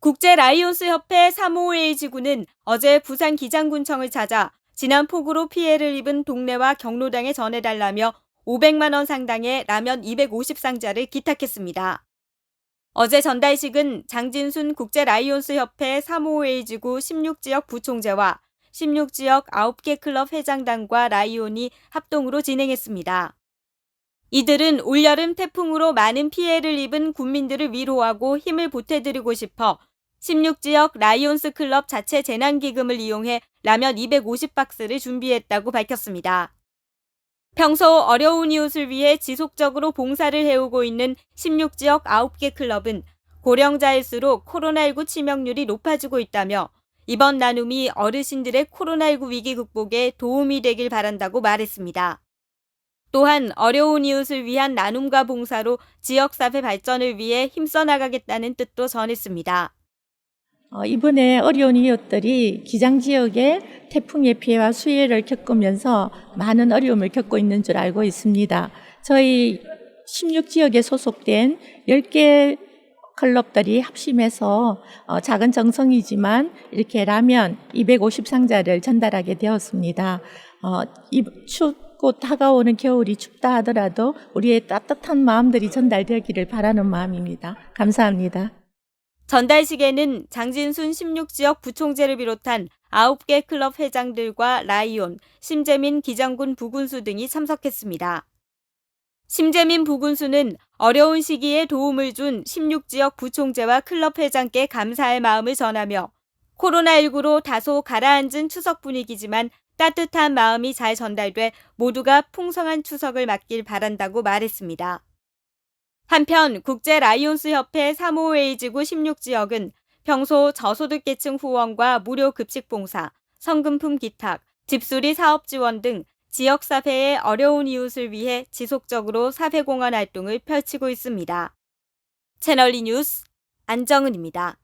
국제 라이온스 협회 351 지구는 어제 부산 기장군청을 찾아 지난 폭우로 피해를 입은 동네와 경로당에 전해달라며 500만 원 상당의 라면 250상자를 기탁했습니다. 어제 전달식은 장진순 국제 라이온스 협회 351 지구 16지역 부총재와 16지역 9개 클럽 회장단과 라이온이 합동으로 진행했습니다. 이들은 올여름 태풍으로 많은 피해를 입은 국민들을 위로하고 힘을 보태드리고 싶어 16지역 라이온스 클럽 자체 재난기금을 이용해 라면 250박스를 준비했다고 밝혔습니다. 평소 어려운 이웃을 위해 지속적으로 봉사를 해오고 있는 16지역 9개 클럽은 고령자일수록 코로나19 치명률이 높아지고 있다며 이번 나눔이 어르신들의 코로나19 위기 극복에 도움이 되길 바란다고 말했습니다. 또한 어려운 이웃을 위한 나눔과 봉사로 지역사회 발전을 위해 힘써 나가겠다는 뜻도 전했습니다. 어, 이번에 어려운 이웃들이 기장 지역의 태풍의 피해와 수해를 겪으면서 많은 어려움을 겪고 있는 줄 알고 있습니다. 저희 16지역에 소속된 10개 클럽들이 합심해서 어, 작은 정성이지만 이렇게 라면 250상자를 전달하게 되었습니다. 어, 고 다가오는 겨울이 춥다 하더라도 우리의 따뜻한 마음들이 전달되기를 바라는 마음입니다. 감사합니다. 전달식에는 장진순 16지역 부총재를 비롯한 9개 클럽 회장들과 라이온, 심재민 기장군 부군수 등이 참석했습니다. 심재민 부군수는 어려운 시기에 도움을 준 16지역 부총재와 클럽 회장께 감사의 마음을 전하며 코로나19로 다소 가라앉은 추석 분위기지만 따뜻한 마음이 잘 전달돼 모두가 풍성한 추석을 맞길 바란다고 말했습니다. 한편 국제 라이온스 협회 351 지구 16지역은 평소 저소득계층 후원과 무료 급식 봉사, 성금품 기탁, 집수리 사업 지원 등 지역 사회의 어려운 이웃을 위해 지속적으로 사회 공헌 활동을 펼치고 있습니다. 채널리 뉴스 안정은입니다.